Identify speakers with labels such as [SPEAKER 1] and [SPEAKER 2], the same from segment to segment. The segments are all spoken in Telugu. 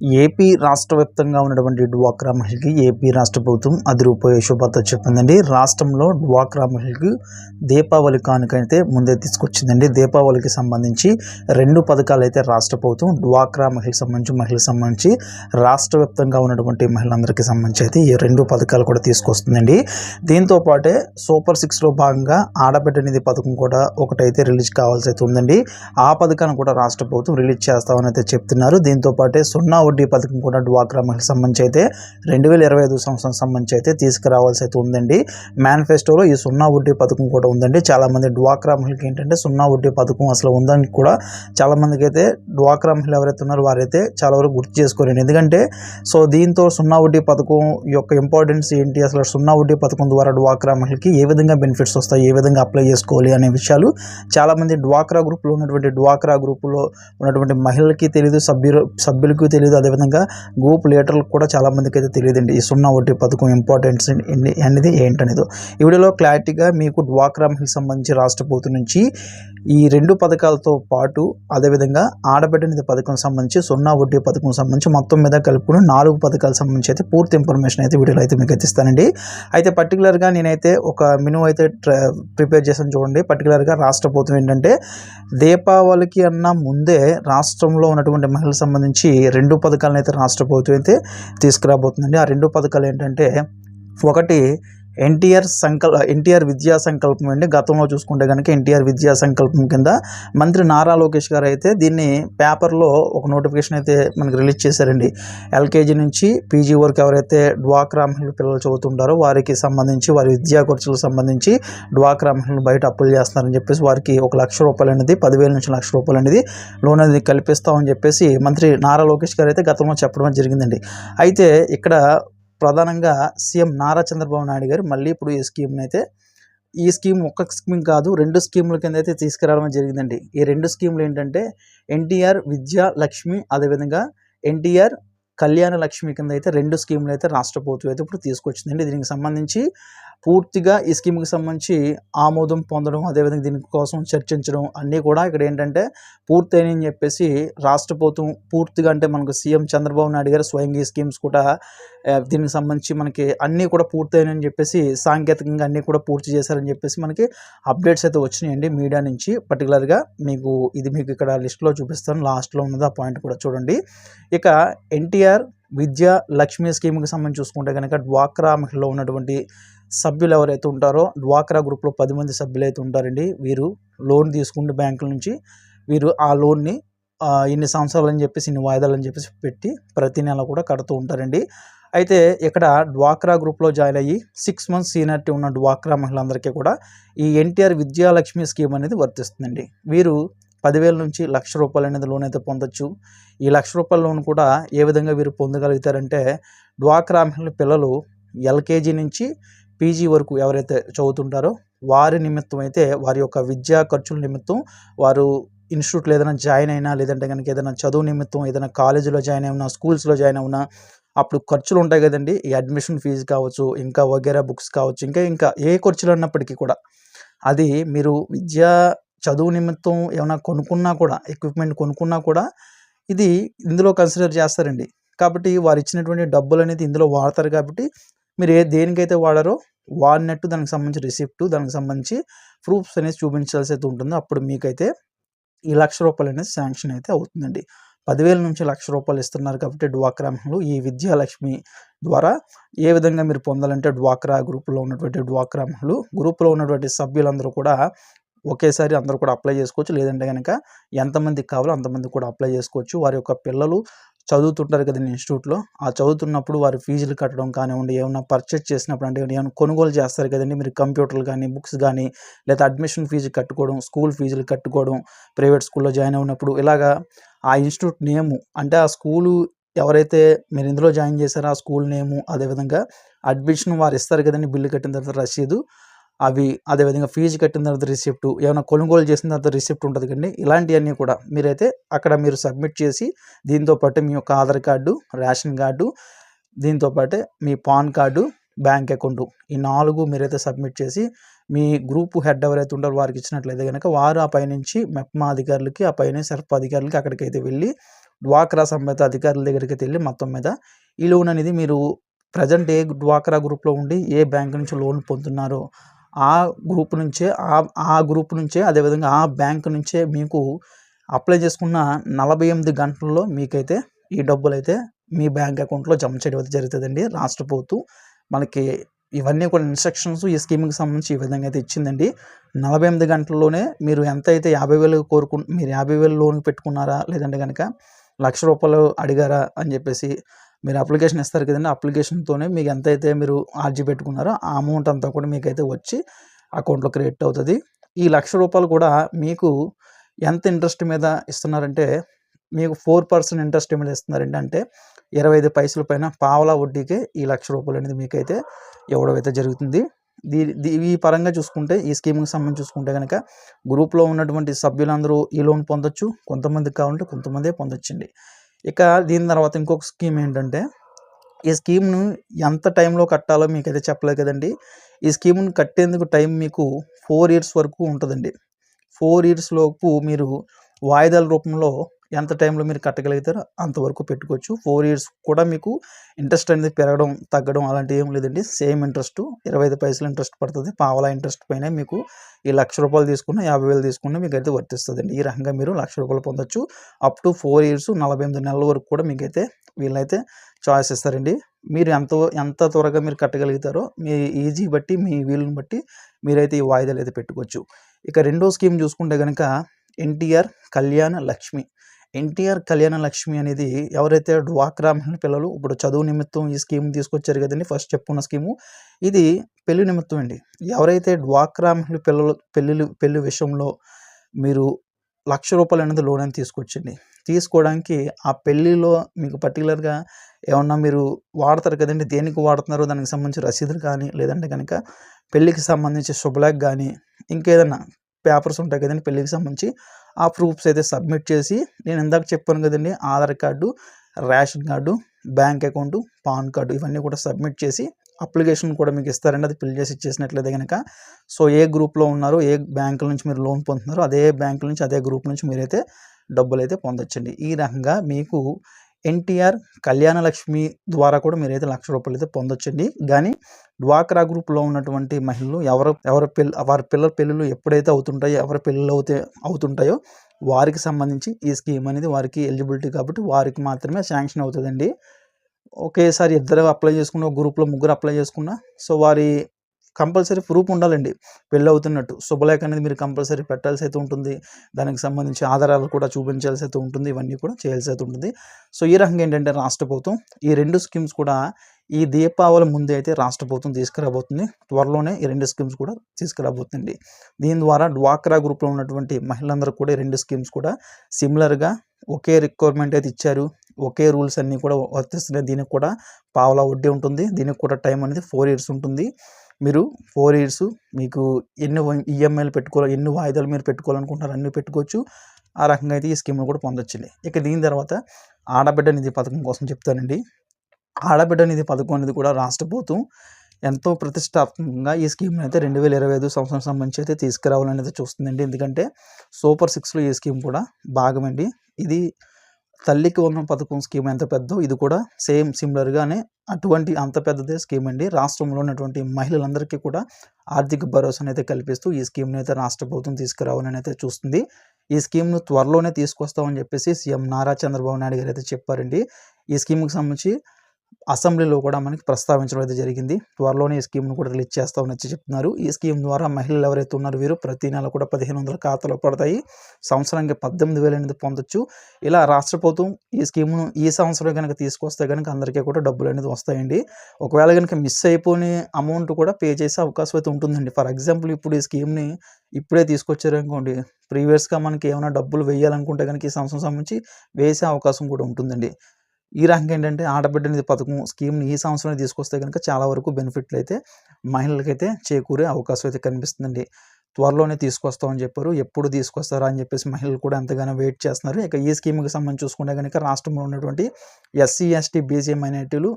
[SPEAKER 1] ఏపీ రాష్ట్ర వ్యాప్తంగా ఉన్నటువంటి డ్వాక్రా మహిళకి ఏపీ రాష్ట్ర ప్రభుత్వం అది రూపాయి శుభార్త చెప్పిందండి. రాష్ట్రంలో డ్వాక్రా మహిళకి దీపావళి కానుక అయితే ముందే తీసుకొచ్చిందండి. దీపావళికి సంబంధించి రెండు పథకాలు అయితే రాష్ట్ర ప్రభుత్వం డ్వాక్రా మహిళకి సంబంధించి మహిళలకు సంబంధించి రాష్ట్ర వ్యాప్తంగా ఉన్నటువంటి మహిళలందరికీ సంబంధించి అయితే ఈ రెండు పథకాలు కూడా తీసుకొస్తుందండి. దీంతో పాటే సూపర్ సిక్స్లో భాగంగా ఆడబిడ్డ నిధి పథకం కూడా ఒకటైతే రిలీజ్ కావాల్సి అయితే ఉందండి. ఆ పథకాన్ని కూడా రాష్ట్ర ప్రభుత్వం రిలీజ్ చేస్తామని అయితే చెప్తున్నారు. దీంతో పాటే సున్నా వడ్డీ పథకం కూడా డ్వాక్రా మహిళకు సంబంధించి అయితే రెండు వేల ఇరవై ఐదు సంవత్సరం సంబంధించి అయితే తీసుకురావాల్సి అయితే ఉందండి. మేనిఫెస్టోలో ఈ సున్నా వడ్డీ పథకం కూడా ఉందండి. చాలామంది డ్వాక్రా మహిళకి ఏంటంటే సున్నా వడ్డీ పథకం అసలు ఉందని కూడా చాలామందికి అయితే డ్వాక్రా మహిళలు ఎవరైతే ఉన్నారో వారైతే చాలా వరకు గుర్తు చేసుకోలేండి ఎందుకంటే సో దీంతో సున్నా వడ్డీ పథకం యొక్క ఇంపార్టెన్స్ ఏంటి? అసలు సున్నా వడ్డీ పథకం ద్వారా డ్వాక్రా మహిళకి ఏ విధంగా బెనిఫిట్స్ వస్తాయి? ఏ విధంగా అప్లై చేసుకోవాలి అనే విషయాలు చాలామంది డ్వాక్రా గ్రూప్లో ఉన్నటువంటి డ్వాక్రా గ్రూపులో ఉన్నటువంటి మహిళలకి తెలియదు సభ్యులు సభ్యులకు తెలియదు అదేవిధంగా గ్రూప్ లీడర్లకు కూడా చాలామందికి అయితే తెలియదండి. ఈ సున్నా వడ్డీ పథకం ఇంపార్టెన్స్ అనేది ఏంటనేది. ఈ వీడియోలో క్లారిటీగా మీకు డ్వాక్రా మహిళకి సంబంధించి రాష్ట్ర ప్రభుత్వం నుంచి ఈ రెండు పథకాలతో పాటు అదేవిధంగా ఆడబిడ్డ నిధి పథకం సంబంధించి సున్నా వడ్డీ పథకం సంబంధించి మొత్తం మీద కలుపుకుని నాలుగు పథకాలకు సంబంధించి అయితే పూర్తి ఇన్ఫర్మేషన్ అయితే వీడియోలో అయితే మీకు అయితే ఇస్తానండి. అయితే పర్టికులర్గా నేనైతే ఒక మెనూ అయితే ట్ర- ప్రిపేర్ చేశాను చూడండి. పర్టికులర్గా రాష్ట్ర ప్రభుత్వం ఏంటంటే దీపావళికి అన్న ముందే రాష్ట్రంలో ఉన్నటువంటి మహిళలకు సంబంధించి రెండు పథకాలను అయితే రాష్ట్ర ప్రభుత్వం అయితే తీసుకురాబోతుందండి. ఆ రెండు పథకాలు ఏంటంటే ఒకటి ఎన్టీఆర్ సంకల్ ఎన్టీఆర్ విద్యా సంకల్పం అండి. గతంలో చూసుకుంటే కనుక ఎన్టీఆర్ విద్యా సంకల్పం కింద మంత్రి నారా లోకేష్ గారు అయితే దీన్ని పేపర్లో ఒక నోటిఫికేషన్ అయితే మనకి రిలీజ్ చేశారండి. ఎల్కేజీ నుంచి పీజీ వరకు ఎవరైతే డ్వాక్రా మహిళ పిల్లలు చదువుతుంటారో వారికి సంబంధించి వారి విద్యా ఖర్చులకు సంబంధించి డ్వాక్రా మహిళలు బయట అప్పులు చేస్తున్నారని చెప్పేసి వారికి ఒక లక్ష రూపాయలు అనేది పదివేల నుంచి లక్ష రూపాయలు అనేది లోన్ అనేది కల్పిస్తామని చెప్పేసి మంత్రి నారా లోకేష్ గారు అయితే గతంలో చెప్పడం జరిగిందండి. అయితే ఇక్కడ ప్రధానంగా సీఎం నారా చంద్రబాబు నాయుడు గారు మళ్ళీ ఇప్పుడు ఈ స్కీమ్ని అయితే ఈ స్కీమ్ ఒక్క స్కీమ్ కాదు రెండు స్కీముల కింద అయితే తీసుకురావడం జరిగిందండి. ఈ రెండు స్కీములు ఏంటంటే ఎన్టీఆర్ విద్యా లక్ష్మి అదేవిధంగా ఎన్టీఆర్ కళ్యాణ లక్ష్మి కింద అయితే రెండు స్కీములు అయితే రాష్ట్ర ప్రభుత్వం అయితే ఇప్పుడు తీసుకొచ్చిందండి. దీనికి సంబంధించి పూర్తిగా ఈ స్కీమ్కి సంబంధించి ఆమోదం పొందడం అదేవిధంగా దీనికోసం చర్చించడం అన్నీ కూడా ఇక్కడ ఏంటంటే పూర్తయినని చెప్పేసి రాష్ట్ర ప్రభుత్వం పూర్తిగా అంటే మనకు సీఎం చంద్రబాబు నాయుడు గారు స్వయంగా ఈ స్కీమ్స్ కూడా దీనికి సంబంధించి మనకి అన్నీ కూడా పూర్తయినని చెప్పేసి సాంకేతికంగా అన్నీ కూడా పూర్తి చేశారని చెప్పేసి మనకి అప్డేట్స్ అయితే వచ్చినాయండి మీడియా నుంచి. పర్టికులర్గా మీకు ఇది మీకు ఇక్కడ లిస్ట్లో చూపిస్తాను లాస్ట్లో ఉన్నది ఆ పాయింట్ కూడా చూడండి. ఇక ఎన్టీఆర్ విద్యా లక్ష్మీ స్కీమ్కి సంబంధించి చూసుకుంటే కనుక డ్వాక్రా మహిళలో ఉన్నటువంటి సభ్యులు ఎవరైతే ఉంటారో డ్వాక్రా గ్రూప్లో పది మంది సభ్యులు అయితే ఉంటారండి. వీరు లోన్ తీసుకుంటే బ్యాంకుల నుంచి వీరు ఆ లోన్ని ఇన్ని సంవత్సరాలు అని చెప్పేసి ఇన్ని వాయిదాలు అని చెప్పేసి పెట్టి ప్రతి నెల కూడా కడుతూ ఉంటారండి. అయితే ఇక్కడ డ్వాక్రా గ్రూప్లో జాయిన్ అయ్యి సిక్స్ మంత్స్ సీనియారిటీ ఉన్న డ్వాక్రా మహిళలందరికీ కూడా ఈ ఎన్టీఆర్ విద్యాలక్ష్మి స్కీమ్ అనేది వర్తిస్తుందండి. వీరు పదివేల నుంచి లక్ష రూపాయలు అనేది లోన్ అయితే పొందొచ్చు. ఈ లక్ష రూపాయల లోన్ కూడా ఏ విధంగా వీరు పొందగలుగుతారంటే డ్వాక్రా మహిళల పిల్లలు ఎల్కేజీ నుంచి పీజీ వరకు ఎవరైతే చదువుతుంటారో వారి నిమిత్తం అయితే వారి యొక్క విద్యా ఖర్చుల నిమిత్తం వారు ఇన్స్టిట్యూట్లో ఏదైనా జాయిన్ అయినా లేదంటే కనుక ఏదైనా చదువు నిమిత్తం ఏదైనా కాలేజీలో జాయిన్ అయినా స్కూల్స్లో జాయిన్ అయినా అప్పుడు ఖర్చులు ఉంటాయి కదండి. ఈ అడ్మిషన్ ఫీజు కావచ్చు ఇంకా వగేరా బుక్స్ కావచ్చు ఇంకా ఇంకా ఏ ఖర్చులు అన్నప్పటికీ కూడా అది మీరు విద్యా చదువు నిమిత్తం ఏమైనా కొనుక్కున్నా కూడా ఎక్విప్మెంట్ కొనుక్కున్నా కూడా ఇది ఇందులో కన్సిడర్ చేస్తారండి. కాబట్టి వారు ఇచ్చినటువంటి డబ్బులు అనేది ఇందులో వాడతారు కాబట్టి మీరు ఏ దేనికైతే వాడారో వాడినట్టు దానికి సంబంధించి రిసిప్ట్ దానికి సంబంధించి ప్రూఫ్స్ అనేది చూపించాల్సి అయితే ఉంటుందో అప్పుడు మీకైతే ఈ లక్ష రూపాయలు అనేది శాంక్షన్ అయితే అవుతుందండి. పదివేల నుంచి లక్ష రూపాయలు ఇస్తున్నారు కాబట్టి డ్వాక్రా మహిళలు ఈ విద్యాలక్ష్మి ద్వారా ఏ విధంగా మీరు పొందాలంటే డ్వాక్రా గ్రూపులో ఉన్నటువంటి డ్వాక్రా మహిళలు గ్రూపులో ఉన్నటువంటి సభ్యులందరూ కూడా ఒకేసారి అందరూ కూడా అప్లై చేసుకోవచ్చు. లేదంటే కనుక ఎంతమందికి కావాలో అంతమంది కూడా అప్లై చేసుకోవచ్చు. వారి యొక్క పిల్లలు చదువుతుంటారు కదండి ఇన్స్టిట్యూట్లో. ఆ చదువుతున్నప్పుడు వారి ఫీజులు కట్టడం కానివ్వండి ఏమైనా పర్చేస్ చేసినప్పుడు అంటే ఏమైనా కొనుగోలు చేస్తారు కదండి. మీరు కంప్యూటర్లు కానీ బుక్స్ కానీ లేదా అడ్మిషన్ ఫీజు కట్టుకోవడం స్కూల్ ఫీజులు కట్టుకోవడం ప్రైవేట్ స్కూల్లో జాయిన్ అయినప్పుడు ఇలాగా ఆ ఇన్స్టిట్యూట్ నేము అంటే ఆ స్కూలు ఎవరైతే మీరు ఇందులో జాయిన్ చేశారో ఆ స్కూల్ నేము అదేవిధంగా అడ్మిషన్ వారు ఇస్తారు కదండి బిల్లు కట్టిన తర్వాత రసీదు. అవి అదేవిధంగా ఫీజు కట్టిన తర్వాత రిసిప్ట్ ఏమైనా కొనుగోలు చేసిన తర్వాత రిసిప్ట్ ఉంటుంది కండి ఇలాంటివన్నీ కూడా మీరైతే అక్కడ మీరు సబ్మిట్ చేసి దీంతో పాటు మీ యొక్క ఆధార్ కార్డు రేషన్ కార్డు దీంతోపాటు మీ పాన్ కార్డు బ్యాంక్ అకౌంట్ ఈ నాలుగు మీరైతే సబ్మిట్ చేసి మీ గ్రూప్ హెడ్ ఎవరైతే ఉంటారో వారికి ఇచ్చినట్లయితే కనుక వారు ఆ పైనుంచి మెప్మా అధికారులకి ఆ పైన సర్ప అధికారులకి అక్కడికైతే వెళ్ళి డ్వాక్రా సంబంధిత అధికారుల దగ్గరికి వెళ్ళి మొత్తం మీద ఈ లోన్ అనేది మీరు ప్రజెంట్ ఏ డ్వాక్రా గ్రూప్లో ఉండి ఏ బ్యాంక్ నుంచి లోన్ పొందుతున్నారో ఆ గ్రూప్ నుంచే ఆ ఆ గ్రూప్ నుంచే అదేవిధంగా ఆ బ్యాంక్ నుంచే మీకు అప్లై చేసుకున్న నలభై ఎనిమిది గంటల్లో మీకైతే ఈ డబ్బులు అయితే మీ బ్యాంక్ అకౌంట్లో జమ చేయడం అయితే జరుగుతుందండి. రాష్ట్ర ప్రభుత్వం మనకి ఇవన్నీ కూడా ఇన్స్ట్రక్షన్స్ ఈ స్కీమ్కి సంబంధించి ఈ విధంగా అయితే ఇచ్చిందండి. నలభై ఎనిమిది గంటల్లోనే మీరు ఎంత అయితే యాభై వేలు కోరుకు మీరు యాభై వేలు లోన్ పెట్టుకున్నారా లేదంటే కనుక లక్ష రూపాయలు అడిగారా అని చెప్పేసి మీరు అప్లికేషన్ ఇస్తారు కదండి అప్లికేషన్తోనే మీకు ఎంతైతే మీరు ఆర్జీ పెట్టుకున్నారో ఆ అమౌంట్ అంతా కూడా మీకైతే వచ్చి అకౌంట్లో క్రియేట్ అవుతుంది. ఈ లక్ష రూపాయలు కూడా మీకు ఎంత ఇంట్రెస్ట్ మీద ఇస్తున్నారంటే మీకు ఫోర్ పర్సెంట్ ఇంట్రెస్ట్ మీద ఇస్తున్నారండి. అంటే ఇరవై ఐదు పైసల పైన పావలా వడ్డీకే ఈ లక్ష రూపాయలు అనేది మీకైతే ఇవ్వడం అయితే జరుగుతుంది. దీ దీ ఈ పరంగా చూసుకుంటే ఈ స్కీమ్కి సంబంధించి చూసుకుంటే కనుక గ్రూప్లో ఉన్నటువంటి సభ్యులందరూ ఈ లోన్ పొందొచ్చు కొంతమందికి కావాలంటే కొంతమందే పొందొచ్చండి. ఇక దీని తర్వాత ఇంకొక స్కీమ్ ఏంటంటే ఈ స్కీమ్ను ఎంత టైంలో కట్టాలో మీకైతే చెప్పలేదు కదండి. ఈ స్కీమ్ను కట్టేందుకు టైం మీకు ఫోర్ ఇయర్స్ వరకు ఉంటుందండి. ఫోర్ ఇయర్స్ లోపు మీరు వాయిదాల రూపంలో ఎంత టైంలో మీరు కట్టగలుగుతారో అంతవరకు పెట్టుకోవచ్చు. ఫోర్ ఇయర్స్ కూడా మీకు ఇంట్రెస్ట్ అనేది పెరగడం తగ్గడం అలాంటివి ఏం లేదండి. సేమ్ ఇంట్రెస్ట్ ఇరవై ఐదు పైసలు ఇంట్రెస్ట్ పడుతుంది. పావలా ఇంట్రెస్ట్ పైన మీకు ఈ లక్ష రూపాయలు తీసుకున్న యాభై వేలు తీసుకున్న మీకు అయితే వర్తిస్తుందండి. ఈ రకంగా మీరు లక్ష రూపాయలు పొందొచ్చు. అప్ టు ఫోర్ ఇయర్స్ నలభై ఎనిమిది నెలల వరకు కూడా మీకైతే వీళ్ళైతే చాయిస్ ఇస్తారండి. మీరు ఎంత ఎంత త్వరగా మీరు కట్టగలుగుతారో మీ ఈజీ బట్టి మీ వీలుని బట్టి మీరైతే ఈ వాయిదాలు అయితే పెట్టుకోవచ్చు. ఇక రెండో స్కీమ్ చూసుకుంటే కనుక ఎన్టీఆర్ కళ్యాణ లక్ష్మి. ఎన్టీఆర్ కళ్యాణ లక్ష్మి అనేది ఎవరైతే డ్వాక్రా మహిళ పిల్లలు ఇప్పుడు చదువు నిమిత్తం ఈ స్కీమ్ తీసుకొచ్చారు కదండి ఫస్ట్ చెప్పుకున్న స్కీము. ఇది పెళ్ళి నిమిత్తం అండి. ఎవరైతే డ్వాక్రా మహిళ పిల్లలు పెళ్ళిళ్ళు పెళ్ళి విషయంలో మీరు లక్ష రూపాయలు అనేది లోన్ అని తీసుకొచ్చండి తీసుకోవడానికి ఆ పెళ్ళిలో మీకు పర్టికులర్గా ఏమన్నా మీరు వాడతారు కదండి దేనికి వాడుతున్నారో దానికి సంబంధించి రసీదులు కానీ లేదంటే కనుక పెళ్ళికి సంబంధించి శుభలేఖ కానీ ఇంకేదన్నా పేపర్స్ ఉంటాయి కదండి పెళ్ళికి సంబంధించి. ఆ ప్రూఫ్స్ అయితే సబ్మిట్ చేసి నేను ఇందాక చెప్పాను కదండి Aadhaar card ration card bank account PAN card ఇవన్నీ కూడా సబ్మిట్ చేసి అప్లికేషన్ కూడా మీకు ఇస్తారండి. అది ఫిల్ చేసి ఇచ్చేసినట్లయితే కనుక సో ఏ గ్రూప్లో ఉన్నారో ఏ బ్యాంకుల నుంచి మీరు లోన్ పొందుతున్నారో అదే బ్యాంకుల నుంచి అదే గ్రూప్ నుంచి మీరైతే డబ్బులు అయితే పొందొచ్చండి. ఈ రకంగా మీకు ఎన్టీఆర్ కళ్యాణ లక్ష్మి ద్వారా కూడా మీరైతే లక్ష రూపాయలు అయితే పొందొచ్చండి. కానీ డ్వాక్రా గ్రూప్లో ఉన్నటువంటి మహిళలు ఎవరు ఎవరి పిల్ల వారి పిల్లల పెళ్ళిళ్ళు ఎప్పుడైతే అవుతుంటాయో ఎవరి పెళ్ళిళ్ళు అవుతే అవుతుంటాయో వారికి సంబంధించి ఈ స్కీమ్ అనేది వారికి ఎలిజిబిలిటీ కాబట్టి వారికి మాత్రమే శాంక్షన్ అవుతుందండి. ఒకేసారి ఇద్దరు అప్లై చేసుకున్న ఒక గ్రూప్లో ముగ్గురు అప్లై చేసుకున్న సో వారి కంపల్సరీ ప్రూఫ్ ఉండాలండి. పెళ్ళి అవుతున్నట్టు శుభలేఖ అనేది మీరు కంపల్సరీ పెట్టాల్సి అయితే ఉంటుంది. దానికి సంబంధించి ఆధారాలు కూడా చూపించాల్సి అయితే ఉంటుంది. ఇవన్నీ కూడా చేయాల్సి అయితే ఉంటుంది. సో ఈ రకంగా ఏంటంటే రాష్ట్ర ప్రభుత్వం ఈ రెండు స్కీమ్స్ కూడా ఈ దీపావళి ముందే అయితే రాష్ట్ర ప్రభుత్వం తీసుకురాబోతుంది. త్వరలోనే ఈ రెండు స్కీమ్స్ కూడా తీసుకురాబోతుంది దీని ద్వారా డ్వాక్రా గ్రూప్లో ఉన్నటువంటి మహిళలందరూ కూడా ఈ రెండు స్కీమ్స్ కూడా సిమిలర్గా ఒకే రిక్వైర్మెంట్ అయితే ఇచ్చారు. ఒకే రూల్స్ అన్నీ కూడా వర్తిస్తున్నాయి. దీనికి కూడా పావలా వడ్డీ ఉంటుంది. దీనికి కూడా టైం అనేది ఫోర్ ఇయర్స్ ఉంటుంది. మీరు ఫోర్ ఇయర్స్ మీకు ఎన్ని ఈఎంఐలు పెట్టుకోవాలి ఎన్ని వాయిదాలు మీరు పెట్టుకోవాలనుకుంటారు అన్నీ పెట్టుకోవచ్చు. ఆ రకంగా అయితే ఈ స్కీమ్ను కూడా పొందొచ్చండి. ఇక దీని తర్వాత ఆడబిడ్డ నిధి పథకం కోసం చెప్తానండి. ఆడబిడ్డ నిధి పథకం అనేది కూడా రాష్ట్ర ప్రభుత్వం ఎంతో ప్రతిష్టాత్మకంగా ఈ స్కీమ్ అయితే రెండు వేల ఇరవై ఐదు సంవత్సరం సంబంధించి అయితే తీసుకురావాలని అయితే చూస్తుందండి. ఎందుకంటే సూపర్ సిక్స్లో ఈ స్కీమ్ కూడా భాగమండి. ఇది తల్లికి ఉన్న పథకం స్కీమ్ ఎంత పెద్దో ఇది కూడా సేమ్ సిమిలర్గానే అటువంటి అంత పెద్దదే స్కీమ్ అండి. రాష్ట్రంలో ఉన్నటువంటి మహిళలందరికీ కూడా ఆర్థిక భరోసాను అయితే కల్పిస్తూ ఈ స్కీమ్ని అయితే రాష్ట్ర ప్రభుత్వం తీసుకురావాలని అయితే చూస్తుంది. ఈ స్కీమ్ను త్వరలోనే తీసుకొస్తామని చెప్పేసి సీఎం నారా చంద్రబాబు నాయుడు గారు అయితే చెప్పారండి. ఈ స్కీమ్కి సంబంధించి అసెంబ్లీలో కూడా మనకి ప్రస్తావించడం అయితే జరిగింది. త్వరలోనే ఈ స్కీమ్ను కూడా రిలీజ్ చేస్తామని వచ్చి చెప్తున్నారు. ఈ స్కీమ్ ద్వారా మహిళలు ఎవరైతే ఉన్నారో వీరు ప్రతి నెల కూడా పదిహేను వందల ఖాతాలో పడతాయి. సంవత్సరానికి పద్దెనిమిది వేలు అనేది పొందొచ్చు. ఇలా రాష్ట్ర ప్రభుత్వం ఈ స్కీమ్ను ఈ సంవత్సరం కనుక తీసుకొస్తే కనుక అందరికీ కూడా డబ్బులు అనేది వస్తాయండి. ఒకవేళ కనుక మిస్ అయిపోయిన అమౌంట్ కూడా పే చేసే అవకాశం అయితే ఉంటుందండి. ఫర్ ఎగ్జాంపుల్ ఇప్పుడు ఈ స్కీమ్ని ఇప్పుడే తీసుకొచ్చారు అనుకోండి. ప్రీవియస్గా మనకి ఏమైనా డబ్బులు వేయాలనుకుంటే కనుక ఈ సంవత్సరం సంబంధించి వేసే అవకాశం కూడా ఉంటుందండి. ఈ రకంగా ఏంటంటే ఆడబిడ్డ నిధి పథకం స్కీమ్ని ఈ సంవత్సరం తీసుకొస్తే కనుక చాలా వరకు బెనిఫిట్లు అయితే మహిళలకైతే చేకూరే అవకాశం అయితే కనిపిస్తుందండి. త్వరలోనే తీసుకొస్తామని చెప్పారు. ఎప్పుడు తీసుకొస్తారా అని చెప్పేసి మహిళలు కూడా ఎంతగానో వెయిట్ చేస్తున్నారు. ఇక ఈ స్కీమ్కి సంబంధించి చూసుకుంటే కనుక రాష్ట్రంలో ఉన్నటువంటి ఎస్సీ ఎస్టీ బీసీ మైనార్టీలు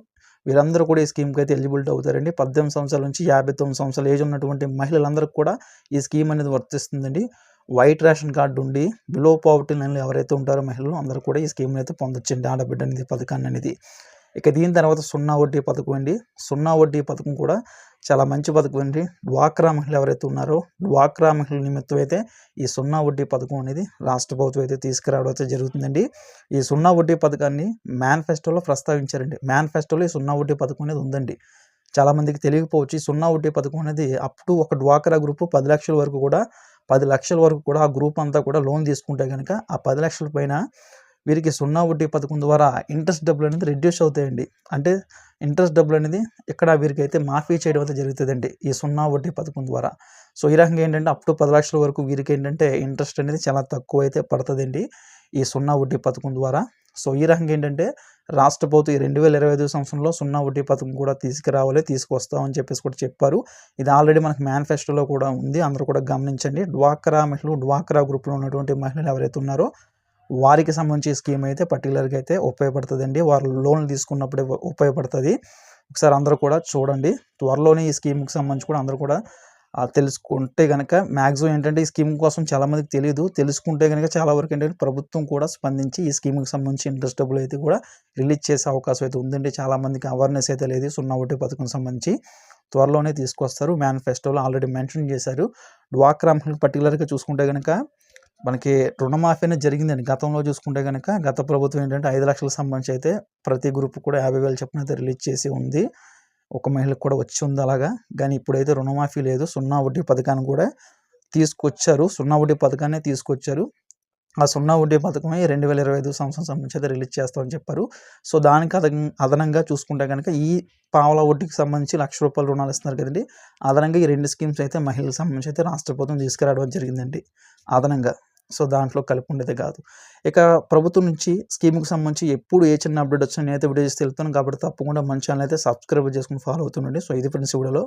[SPEAKER 1] వీళ్ళందరూ కూడా ఈ స్కీమ్కి అయితే ఎలిజిబిలిటీ అవుతారండి. పద్దెనిమిది సంవత్సరాల నుంచి యాభై తొమ్మిది సంవత్సరాల ఏజ్ ఉన్నటువంటి మహిళలందరికీ కూడా ఈ స్కీమ్ అనేది వర్తిస్తుందండి. వైట్ రేషన్ కార్డు ఉండి బిలో పావర్టీ లైన్లో ఎవరైతే ఉంటారో మహిళలు అందరూ కూడా ఈ స్కీమ్ని అయితే పొందొచ్చండి. ఆడబిడ్డ అనేది పథకాన్ని అనేది. ఇక దీని తర్వాత సున్నా వడ్డీ పథకం అండి. సున్నా వడ్డీ పథకం కూడా చాలా మంచి పథకం అండి. డ్వాక్రా మహిళలు ఎవరైతే ఉన్నారో డ్వాక్రా మహిళల నిమిత్తం అయితే ఈ సున్నా వడ్డీ పథకం అనేది రాష్ట్ర ప్రభుత్వం అయితే తీసుకురావడం అయితే జరుగుతుందండి. ఈ సున్నా వడ్డీ పథకాన్ని మేనిఫెస్టోలో ప్రస్తావించారండి. మేనిఫెస్టోలో ఈ సున్నా వడ్డీ పథకం అనేది ఉందండి. చాలామందికి తెలియకపోవచ్చు. ఈ సున్నా వడ్డీ పథకం అనేది అప్ టు ఒక డ్వాక్రా గ్రూప్ పది లక్షల వరకు కూడా పది లక్షల వరకు కూడా ఆ గ్రూప్ అంతా కూడా లోన్ తీసుకుంటే కనుక ఆ పది లక్షల పైన వీరికి సున్నా వడ్డీ పథకం ద్వారా ఇంట్రెస్ట్ డబ్బులు అనేది రెడ్యూస్ అవుతాయండి. అంటే ఇంట్రెస్ట్ డబ్బులు అనేది ఇక్కడ వీరికి అయితే మాఫీ చేయడం అయితే జరుగుతుందండి ఈ సున్నా వడ్డీ పథకం ద్వారా. సో ఈ రకంగా ఏంటంటే అప్ టు పది లక్షల వరకు వీరికి ఏంటంటే ఇంట్రెస్ట్ అనేది చాలా తక్కువ అయితే పడుతుందండి ఈ సున్నా వడ్డీ పథకం ద్వారా. సో ఈ రకంగా ఏంటంటే రాష్ట్ర ప్రభుత్వం ఈ రెండు వేల ఇరవై ఐదు సంవత్సరంలో సున్నా వడ్డీ పథకం కూడా తీసుకురావాలి తీసుకొస్తామని చెప్పేసి కూడా చెప్పారు. ఇది ఆల్రెడీ మనకు మేనిఫెస్టోలో కూడా ఉంది అందరూ కూడా గమనించండి. డ్వాక్రా మహిళలు డ్వాక్రా గ్రూప్లో ఉన్నటువంటి మహిళలు ఎవరైతే ఉన్నారో వారికి సంబంధించి స్కీమ్ అయితే పర్టికులర్గా అయితే ఉపయోగపడుతుందండి. వారు లోన్లు తీసుకున్నప్పుడే ఉపయోగపడుతుంది. ఒకసారి అందరూ కూడా చూడండి. త్వరలోనే ఈ స్కీమ్కి సంబంధించి కూడా అందరూ కూడా తెలుసుకుంటే కనుక మ్యాక్సిమం ఏంటంటే ఈ స్కీమ్ కోసం చాలామందికి తెలియదు తెలుసుకుంటే కనుక చాలా వరకు ఏంటంటే ప్రభుత్వం కూడా స్పందించి ఈ స్కీమ్కి సంబంధించి ఇంట్రెస్ట్ డబ్బులు అయితే కూడా రిలీజ్ చేసే అవకాశం అయితే ఉందండి. చాలామందికి అవేర్నెస్ అయితే లేదు. సున్నా ఒకటి పథకం సంబంధించి త్వరలోనే తీసుకొస్తారు. మేనిఫెస్టోలో ఆల్రెడీ మెన్షన్ చేశారు. డ్వాక్రా పర్టికులర్గా చూసుకుంటే కనుక మనకి రుణమాఫీ అనేది జరిగిందండి. గతంలో చూసుకుంటే కనుక గత ప్రభుత్వం ఏంటంటే ఐదు లక్షలకు సంబంధించి అయితే ప్రతి గ్రూప్ కూడా యాభై వేలు చొప్పున అయితే రిలీజ్ చేసి ఉంది. ఒక మహిళకు కూడా వచ్చి ఉంది అలాగా. కానీ ఇప్పుడైతే రుణమాఫీ లేదు. సున్నా వడ్డీ పథకాన్ని కూడా తీసుకొచ్చారు. సున్నా వడ్డీ పథకాన్ని తీసుకొచ్చారు. ఆ సున్నా వడ్డీ పథకమే రెండు వేల ఇరవై ఐదు సంవత్సరం సంబంధించి అయితే రిలీజ్ చేస్తామని చెప్పారు. సో దానికి అదన అదనంగా చూసుకుంటే కనుక ఈ పావలా వడ్డీకి సంబంధించి లక్ష రూపాయలు రుణాలు ఇస్తున్నారు కదండి. అదనంగా ఈ రెండు స్కీమ్స్ అయితే మహిళలకు సంబంధించి అయితే రాష్ట్ర ప్రభుత్వం తీసుకురావడం జరిగిందండి. అదనంగా. సో దాంట్లో కలిపి ఉండేది కాదు. ఇక ప్రభుత్వం నుంచి స్కీమ్కి సంబంధించి ఎప్పుడు ఏ చిన్న అప్డేట్ వచ్చినా నేనైతే వీడియో చేసి తెలుపుతాను. కాబట్టి తప్పకుండా మన ఛానల్ అయితే సబ్స్క్రైబ్ చేసుకుని ఫాలో అవుతుండండి. సో ఇది ఫ్రెండ్స్ వీడియోలో.